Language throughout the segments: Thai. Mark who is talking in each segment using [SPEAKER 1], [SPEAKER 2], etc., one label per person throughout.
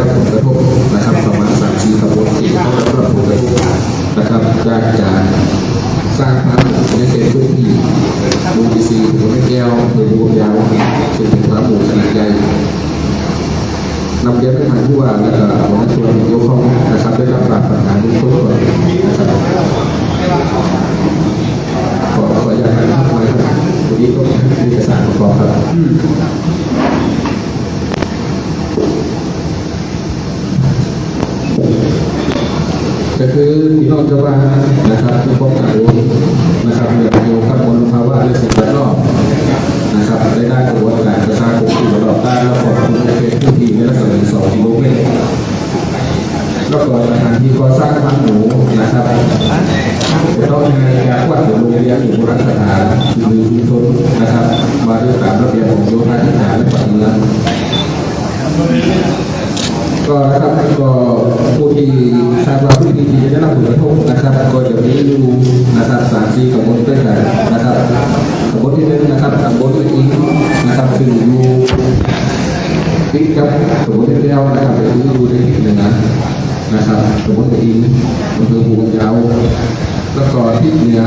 [SPEAKER 1] รับผลกระทบนะครับประมาณสามสี่ตำบลที่ได้รับผลกระทบนะครับจากการสร้างพระในเขตพื้นที่มูลนิธิหัวแม่แก้วหรือรวยาวซึ่งเป็นพระหมู่ขนาดใหญ่นำเรียนให้ทางผู้ว่าและหัวหน้าส่วนเกี่ยวข้องนะครับได้รับทราบปัญหาเบื้องต้นก่อนนะครับขอขออนุญาตนะครับมครับวันนี้ก็มีเอกสารประกอบครับ ก็คือพี่น้องชาวบ้านนะครับที่พบกันนะครับเกี่ยวกับมลภาวะและสิ่งแวดล้อมนะครับได้ได้กระบวนการประชาคมที่ตลอดต้านและขอบคุณในเขตพื้ที่ในลักษณะสองกิโลเมตรแล้วก็สถานที่ก่อสร้างบ้านหนูนะครับจะต้องในการกวาดโรงเรียนอยู่บราณสถานหรือชุมชนนะครับมาด้วยตามระเบียบของโยธาธิการและปัตเมือง ก็นะครับก็ผู้ที่ทราบว่าผู้ที่ที่ได้รับผลกระทบนะครับ ก็จะมีอยู่นะครับสามสี่ตำบลด้วยกันนะครับตำบลที่หนึ่งนะครับตำบลละอิงนะครับซึ่งอยู่ติดกับตำบลที่แล้วนะครับเป็นที่อยู่ในที่หนึ่งนะนะครับตำบลละอิงอำเภอภูกำยาวแล้วก็ที่เหนือ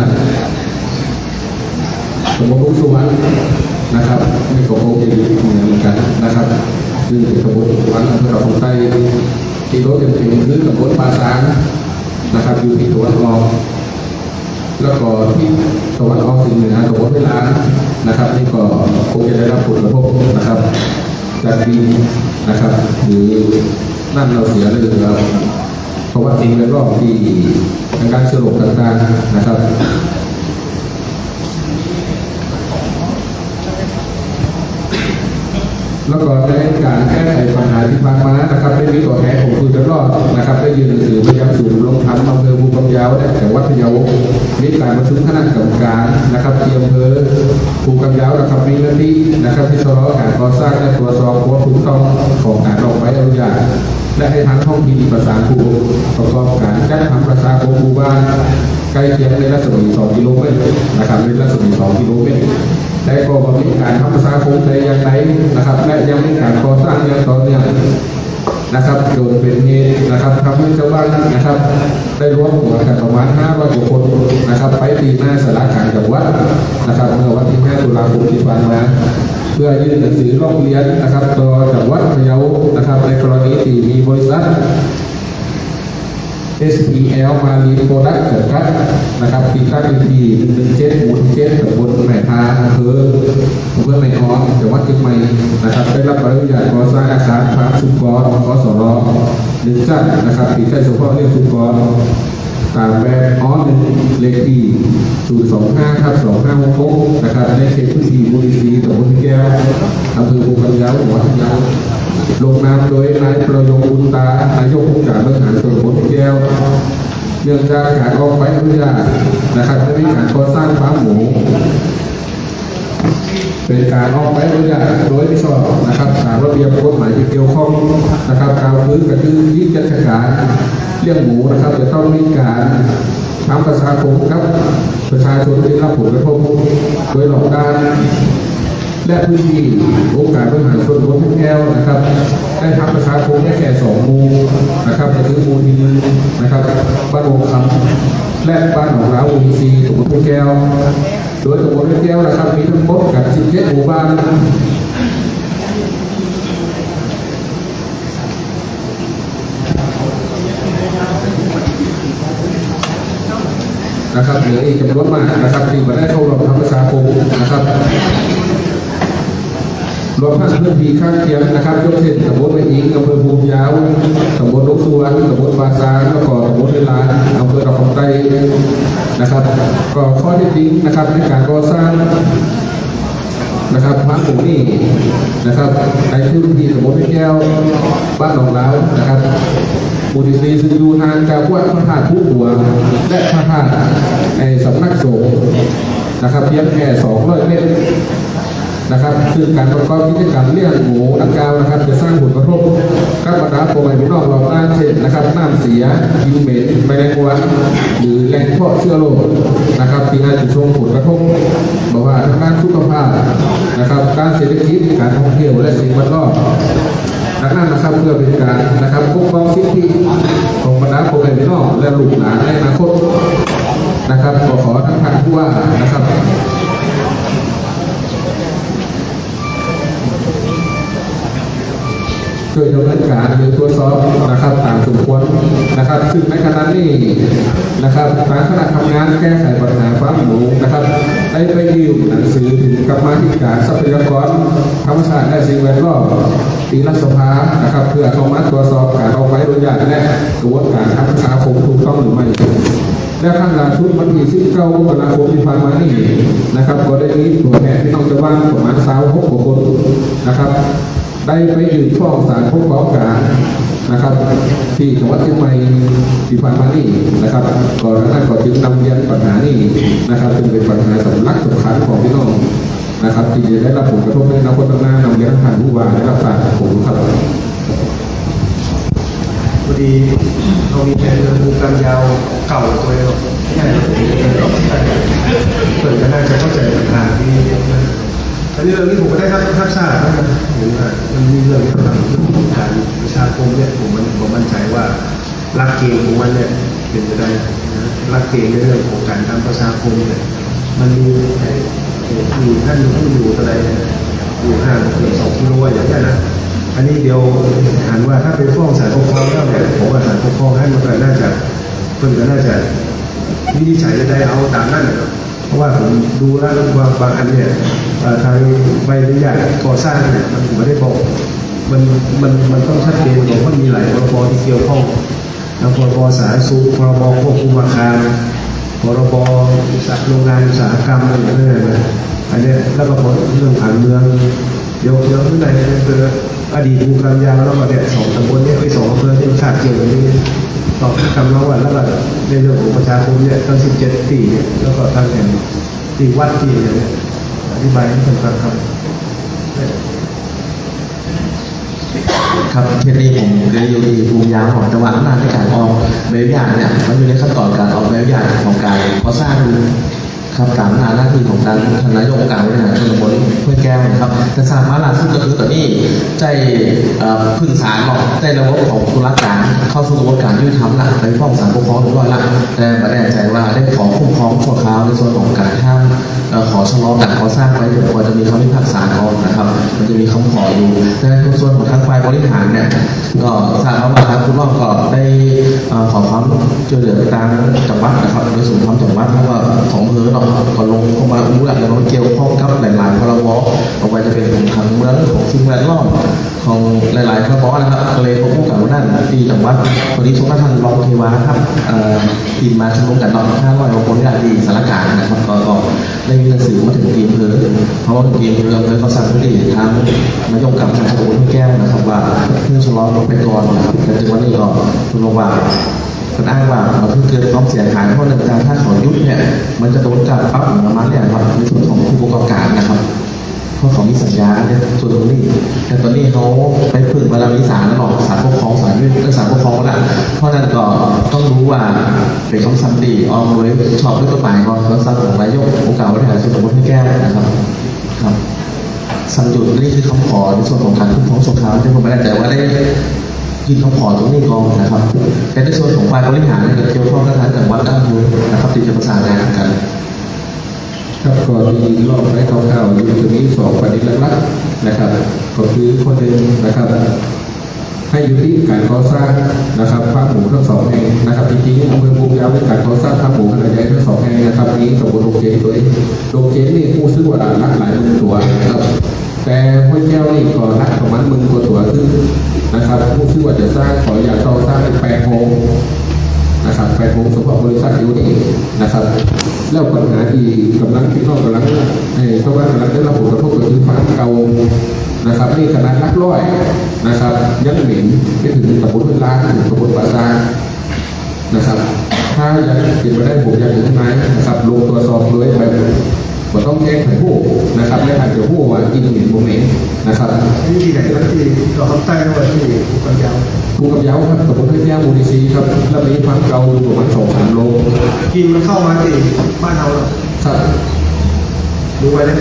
[SPEAKER 1] ตำบลลุกสวรรค์นะครับไม่ก็คงจะอยู่เหมือนกันนะครับ ซึ่งเป็นตำบลวันอำเภอเราของไทยที่รถยังเป็นพื้นตำบลปาซางนะครับอยู่ที่ตะวันออกแล้วก็ที่ตะวันออกถึงเหนือตำบลเวลานะครับนี่ก็คงจะได้รับผลกระทบนะครับจากดินนะครับหรือนั่นเราเสียเลยเราเพราะว่าสิ่งแวดล้อมที่ทางการสรุปต่างๆนะครับ แล้วก็ในการแก้ไขปัญหาที่ผ่านมานะครับได้มีตัวแทนของคุณตลอดนะครับได้ยื่นหนังสือไปยังศูนย์ลงทำอำเภอภูกำยาวและจังหวัดพะเยามีการประชุมคณะกรรมการนะครับที่อำเภอภูกำยาวนะครับมีหน้าที่นะครับที่ชะลอการก่อสร้างและตรวจสอบความถูกต้องของการออกใบอนุญาตและให้ทางท้องถิ่นประสานผู้ประกอบการจัดทำประชาคมหมู่บ้านใกล้เคียงในรัศมี 2 กิโลเมตรนะครับในรัศมี 2 กิโลเมตร แต่ก็มีการทำภาษาคงแต่อย่างไรนะครับ และยังมีการก่อสร้างอย่างต่อเนื่องนะครับจนเป็นเหตุนะครับทำให้ชาวบ้านนะครับ ได้รวมหัวกันประมาณ500กว่าคนนะครับ ไปตีหน้าสารการจังหวัดนะครับเมื่อวันที่5ตุลาคมที่ผ่านมาเพื่อยื่นหนังสือร้องเรียนนะครับต่อจังหวัดพะเยานะครับ ในกรณีที่มีบริษัท SPL มารีโปรดักต์จำกัดนะครับติดตั้งอยู่ที่117หมู่ที่7ตำบลแม่ทาอำเภออำเภอแม่ออนจังหวัดเชียงใหม่นะครับได้รับใบอนุญาตก่อสร้างอาคารพาสุกรกสรหนึ่งชั้นนะครับที่ใช้เฉพาะเรียกสุกรตามแบบอ้อนหนึ่งเลขที่025ทับ2566นะครับในเขตพื้นที่มูลนิธิตำบลแก้วอำเภอภูกำยาวจังหวัดพะเยา ลงนามโดยนายประยงบุญตานายกองค์การบริหารส่วนตำบลแก้วเนื่องจากการออกไปอนุญาตนะครับได้มีการก่อสร้างฟาร์มหมู เป็นการออกไปอนุญาตโดยไม่ชอบนะครับตามระเบียบกฎหมายที่เกี่ยวข้องนะครับกาวคือก็คือที่จัดการเรื่องหมูนะครับจะต้องมีการทำประชาคมครับประชาชนที่รับผลกระทบโดยหลอกการ และพื้นที่องค์การบริหารส่วนตำบลแก้วนะครับ ได้ทำประชาคมได้แค่สองมูนะครับก็คือมู่ที่หนึ่งนะครับบ้านโงคำและบ้านหนองลาวหมู่สี่ตำบลแก้ว โดยตำบลแก้วนะครับมีทั้งหมดกับ17หมู่บ้านนะครับเหลืออีกจำนวนมากนะครับที่มาได้เข้าร่วมทำประชาคมนะครับ รวมทั้งพื้นที่ข้างเคียงนะครับยกเช่นตำบลแม่อิงอำเภอภูมิยาวตำบลลูกสวนตำบลบาซางแล้วก็ตำบลเวลาอำเภอดอกคำไตนะครับ ก็ข้อที่จริงนะครับในการก่อสร้างนะครับพระหมู่นี่นะครับในพื้นที่ตำบลแม่แก้วบ้านหนองลาวนะครับมูลนิธิซึ่งอยู่ห่างจากวัดพระธาตุผู้หัว และพระธาตุในสำนักสงฆ์นะครับเพียงแค่200เมตร นะครับซึ่งการประกอบกิจการเลี้ยงหมูดังกล่าวนะครับ จะสร้างผลกระทบกับบรรดาโปรไบโอรอบๆด้านเช่นนะครับน้ำเสียกินเหม็นแมลงวันหรือแหล่งเพาะเชื้อโรคนะครับที่อาจจะส่งผลกระทบบอกว่าทางด้านสุขภาพนะครับการเศรษฐกิจการท่องเที่ยวและสิ่งแวดล้อมดังนั้นนะครับเพื่อเป็นการนะครับปกป้องสิทธิของบรรดาโปรแกรมนอกและลูกหลานในอนาคตนะครับขอขอทานท่านผู้ว่านะครับ ช่วยดำเนินการหรือตรวจสอบนะครับตามสมควรนะครับ ซึ่งในขณะนี้นะครับทางคณะทำงานแก้ไขปัญหาฟามหมูนะครับได้ไปยื่นหนังสือถึงกรรมาธิการทรัพยากรธรรมชาติและสิ่งแวดล้อมปีรัฐสภานะครับ เพื่อเข้ามาตรวจสอบการเออกใบอนุญาตและกระบวนการทางประชาคมถูกต้องหรือไม่และขั้นล่าสุดวันที่19มกราคมที่ผ่านมานี่นะครับ ก็ได้มีตัวแทนพี่น้องชาวบ้านประมาณ26กว่าคนนะครับ ได้ไปยื่นฟ้องศาลปกครองกลางนะครับ ที่จังหวัดเชียงใหม่ที่ผ่านมานี่นะครับก่อนหน้านั้นก็จึงนำเรียนปัญหานี้นะครับซึ่งเป็นปัญหาสำลักสำคัญของพี่น้องนะครับ ที่จะได้รับผลกระทบในอนาคตข้างหน้านำเรียนท่านผู้ว่าและรับทราบผมครับ
[SPEAKER 2] พอดีเรามีแผนเรื่องการยาวเก่าตัวเองใช่ครับเปิดก็น่าจะเข้าใจปัญหาที่ อันนี้เรื่องนี้ผมก็ได้รับรับทราบนะครับเห็นว่ามันมีเรื่องที่ทำเรื่องของการประชาคมเนี่ยผมมันผมมั่นใจว่าหลักเกณฑ์ของมันเนี่ยเป็นไปได้นะหลักเกณฑ์ในเรื่องของการทำประชาคมเนี่ยมันมีไอ้มีท่านผู้อยู่อะไรอยู่ห่างเกือสองกิโลอย่างเงี้ยนะอันนี้เดี๋ยวหันว่าถ้าเป็นฟ้องศาลปกครองแล้วเนี่ยผมว่าศาลปกครองให้มันก็น่าจะเพิ่นก็น่าจะวินิจฉัยจะได้เอาตามนั้นนะครับ เพราะว่าผมดูแล้วว่าบางอันเนี่ยทางใบอนุญาตก่อสร้างเนี่ยมันไม่ได้บอกมันมันมันต้องชัดเจนบอกว่ามีหลายพรบที่เกี่ยวข้องทั้งพรบสาธารณสุขพรบควบคุมอาคารพรบอุตสาหโรงงานอุตสาหกรรมอะไรนั่นนะอันเนี้ยแล้วก็เรื่องผังเมืองเดี๋ยวเดี๋ยวข้นเป็นอดีตภูการยาวแล้วก็เนี่ยสองตำบลเนี่ยไปสองอำเภอที่ขาดเกี่ยวกันนี้ ตอบคำร้องวันแล้วก็ในเรื่องของประชาคมเนี่ยตั้งสิบเจ็ดปีแล้วก็ตั้งแห่งที่วัดที่เนี่ยอธิบายให้ท่านฟังครับ
[SPEAKER 3] ครับเทปนี้ผมเคยอยู่ที่ภูมิยาวของจังหวัดน่านในการออกแบอย่างเนี่ยมันอยู่ในขั้นตอนการออกแบอย่างของการก่อสร้าง ครับตามหน้าที่ของการทานนายกองค์การบริหารส่วนตำบลห้วยแก้วนะครับ แต่สามารถล่าสุดก็คือตอนนี้ใจพึ่งศาลหรอกในระบบของตุลาการเข้าสู่กระบวนการยุติธรรมละไปฟ้องศาลปกครองเรียบร้อยละแต่ไม่แน่ใจว่าได้ขอคุ้มครองชั่วคราวในส่วนของการห้ามขอชะลอการก่อสร้างไปจนกว่าจะมีคำพิพากษาก่อนนะครับ มันจะมีคำขออยู่แต่ในส่วนของทางฝ่ายบ ริหารเนี่ยก็ทราบมาว่าทางคุณรอบก็ได้ขอความช่วยเหลือทางจังหวัดนะครับในส่วนของจังหวัดแล้วก็ของอำเภอเนาก็ลงเข้ามารู้งหลักแล้วเกี่ยวข้องกับหลายๆพรบเอาไว้จะเป็นของทางเมืองของสิ่งแวดล้อมของหลายๆพรบนะครับก็เลยพบผู้กับนั่นที่จังหวัดวันนี้ทุกท่านรองเทวาครับทีมมาชุมนุมกันเนาะห้าร้อยกว่าคนได้ที่สารการนะครับก็ก็ได้มีหนังสือมาถึงทีมอำเภอ เพราะว่าทีมเภออเภอเขาสั่งให้ทางนายกกับทางตำบลห้วยแก้วนะครับว่าเพื่อชะลอลงไปก่อนนะครับแต่ถึงวันนี้ก็คุณลงว่ามันอ้างว่าเราเพิ่งเกิดความเสียหายเพราะในการถ้าเขายุบเนี่ยมันจะโดนการปรับประมาณเนี่ยครับในส่วนของผู้ประกอบการนะครับเพราะเขามีสัญญาในส่วนตรงนี้ แต่ตอนนี้เขาไปพึ่งเวลามีศาลแล้วหรอกศาลปกครองศาลยุติศาลปกครองแล้วเพราะนั้นก็ต้องรู้ว่าเป็นคำสั่งดีออกเลยชอบด้วยกฎหมายก่อนคำสั่งของนายกองค์การบริหารส่วนตำบลห้แก้นะครับ ครับสัมจุดนี่คือคำขอในส่วนของการคุ้มครองสงครามที่ผมไม่แน่ใจว่าได้ยื่นคำขอตรงนี้ก่อนนะครับแต่ในส่วนของฝ่ายบริหารเนี่ยเกี่ยวข้องกับทางจังหวัดด้านบนนะครับที่จะประสานงานกัน
[SPEAKER 1] ครับก็มีรอบไว้คร่าวๆอยู่ตรงนี้สองประเด็นหลักๆนะครับก็คือคนหนึ่งนะครับ ให้ยุติการก่อสร้างนะครับฟาร์มหมูทั้งสองแห่งนะครับจริงๆอำเภอภูมิยาวเป็นการก่อสร้างฟาร์มหมูขนาดใหญ่ทั้งสองแห่งนะครับนี้ตำบลโรงเจนด้วยโรงเจนนี่ผู้ซื้อว่าหลักหลายหมื่นตัวนะครับแต่ห้วยแก้วนี่ก็นักประมาณหมื่นกว่าตัวขึ้นนะครับผู้ซื้อว่าจะสร้างขออยากต่อสร้างเป็นแปลงโฮมนะครับไปพบเฉพาะบริษัทอยู่นี่นะครับแล้วปัญหาที่กำลังที่นองกำลังเอ่อเพราะว่ากำลังได้รับผลกระทบก็คือฟาเก่า นะครับนี่ขนาดลักร้อยนะครับยังเหม็นไม่ถึงตำบลเป็นล้านถึงตำบลปราซานะครับ ถ้าอยากเก็บมาได้ผมอยากถึงไหนนะครับลงตัวจสอบเลยแบบก็ต้องแก้ไขผู้นะครับและอาจจะผู้ว่ากินเหม็นโมเหม็นนะครับ
[SPEAKER 2] นี่ที่ไหนก็ที่ต่อคำใต้ด้วยที่ภูกำยาว
[SPEAKER 1] ภูกับเย้าครับตำบลท่าแก้วมูลนิธิครับแล้วมีพักเก่าอยู่ประมาณสองสามโล
[SPEAKER 2] กินมันเข้ามาที่บ้านเรา
[SPEAKER 1] ครับ
[SPEAKER 2] ดูไว้นะ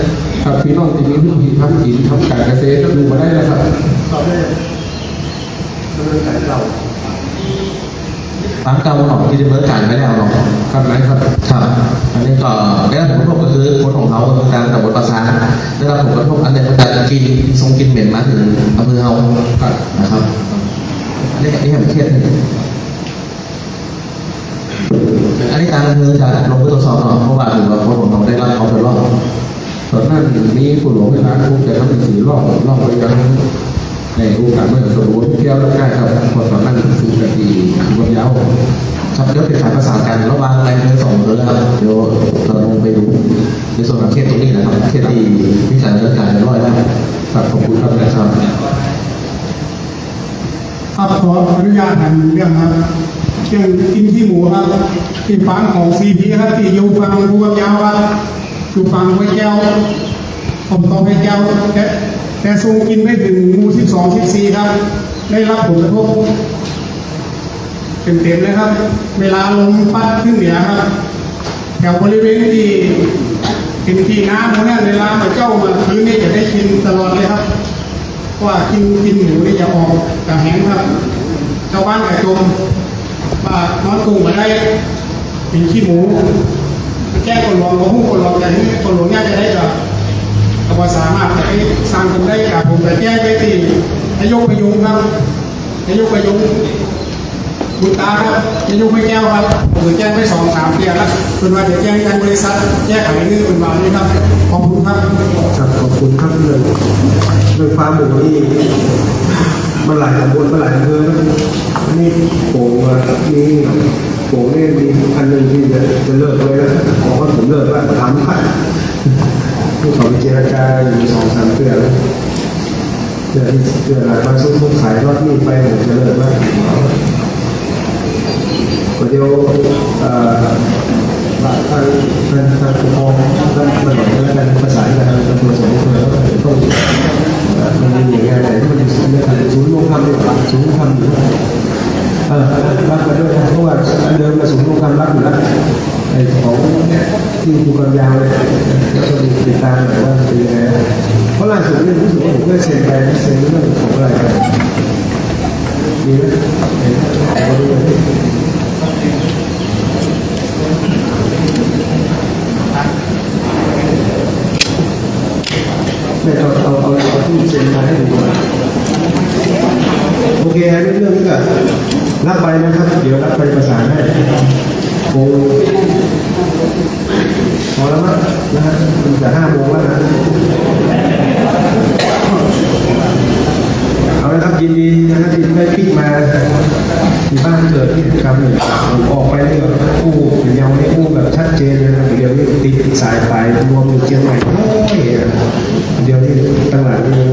[SPEAKER 1] ครับพี่น้องที่มีพื้นที่ทำกินทำการเกษตรก็ดูมาได้แล้วครับ
[SPEAKER 2] ตอได้ดำเนินการเก่า
[SPEAKER 3] ปั๊มเก่าหนองที่ดำเนินการไม่ได้เอาหนอง
[SPEAKER 1] ครับไหนครับ
[SPEAKER 3] ครับอันนี้ก็ได้รับผลกระทบก็คือคนของเขาคือการตำบลประสานได้รับผลกระทบอันเนี้ก็จะกินทรงกินเหม็นมาถึงอำเภอเฮา
[SPEAKER 1] ครับ
[SPEAKER 3] นะครับอันนี้อันนี้เป็นเคสหนึ่งอันนี้การอำเภอจะลงไปตรวจสอบหน่อยเพราะว่าถือว่าคนของเราได้รับความเดือด
[SPEAKER 1] ตอนนั้นมีผู้หลวงเวลาคงจะทำหนังสือรอบรอบไปยังในโอกาสเมื่อสมมติแก้วแล้วได้ครับเพอตอนนั้นคือคดีภูกับเย้า
[SPEAKER 3] ครับเดี๋ยวเป็นการประสานกันระหว่างในอำเภอสองเภอนะครับเดี๋ยวเราลงไปดูในส่วนของเคสตรงนี้นะครับเคสที่มีการดำเนินการเรียบร้อยแล้ว
[SPEAKER 1] ครับขอบคุณครับนะครับ
[SPEAKER 4] ครับขออนุญาตทำเรื่องครับเรื่องกินขี้หมูครับที่ฟังของซีพีครับที่อยู่ฟังภูกยาวครับ อยู่ฟังห้วยแก้วผมต้องให้แก้วแต่แต่ทรงกินไม่ถึงหมูสิบสองสิบสี่ครับ ได้รับผลกระทบเต็มๆเลยครับ เวลาลมพัดขึ้นเหนือครับแถวบริเวณที่เป็นที่น้ำพวกนั้เวลามาเจ้ามาคืนนี้จะได้กินตลอดเลยครับว่ากินกินหมูนี่จะออกกระแหงครับชาวบ้านกระจมว่านอนตุงมาได้เป็นขี้หมู แก้คนหลวงของผู้คนหลวงแต่ที่คนหลวงเนี่ยจะได้กับกับสามารถจะให้สร้างคนได้กับผมแต่แจ้งไปที่นายกประยุงครับนายกประยุงบุญตาครับนายกไม่แก้วครับผมแจ้งไปสองสามเดือนแล้วเป็นว่าจะแจ้งยังบริษัทแก้ไขเรื่องเป็นมานี่ครับขอบคุณครับ
[SPEAKER 2] ครับขอบคุณครับเรื่องเรื่องฟาหมูนี่มันหลายตำบลมันหลายอำเภอนนี่โป่งมานี่ โป่งนี่มีอันหนึ่งที่จะจะเลิกเลยแล้วขอว่าผมเลิกแล้วทำพัดพวเขาไปเจรจาอยู่สองสามเดือนแล้วเดือนเดือนหลายวันซุ้มขายรถนี่ไปผมจะเลิกแล้วเดี๋ยวเอ่างทางทางทางปกครองท่านมาหน่อยแล้วกันประสานกับทางตำรวจสองคนแล้วก็ต้องเอ่อมันมีหน่วยงานไหนที่มันอยู่ศูนย์เนี่ยศูนย์รวมคำดีกว่าศูนย์รวมคำอ เออรับมาด้วยเพราะว่าเดิมกับศูนย์รวมคำรับอยู่แล้วไอ้ของที่ภูกำยาวเลยแล้วก็ดูติดตามหน่อยว่าเป็นยังไงเพราะล่าสุดเนี่ยรู้สึกว่าผมได้เซ็นไปเซ็นเรื่องของอะไรไปมีไหมเห็นขอดูหน่ยเอาเอาเอาเอาที่เซ็นมาให้ดูโอเคฮะเรื่องนี้ก็ รับไปนะครับ เดี๋ยวรับไปประสานให้โอ้พอแล้วมั้งนะฮะมันจะห้าโมงแล้วนะเอาละครับยินดีนะครับที่ได้พิกมาที่บ้านเกิดที่ครับหนึ่งออกไปเนี่ยอู้เป็นยาวไม่อู้แบบชัดเจนเลยนะเดี๋ยวนี้ติดสายไปรวมอยู่เชียงใหม่โอ้ยเดี๋ยวนี้ตั้งหลังนี่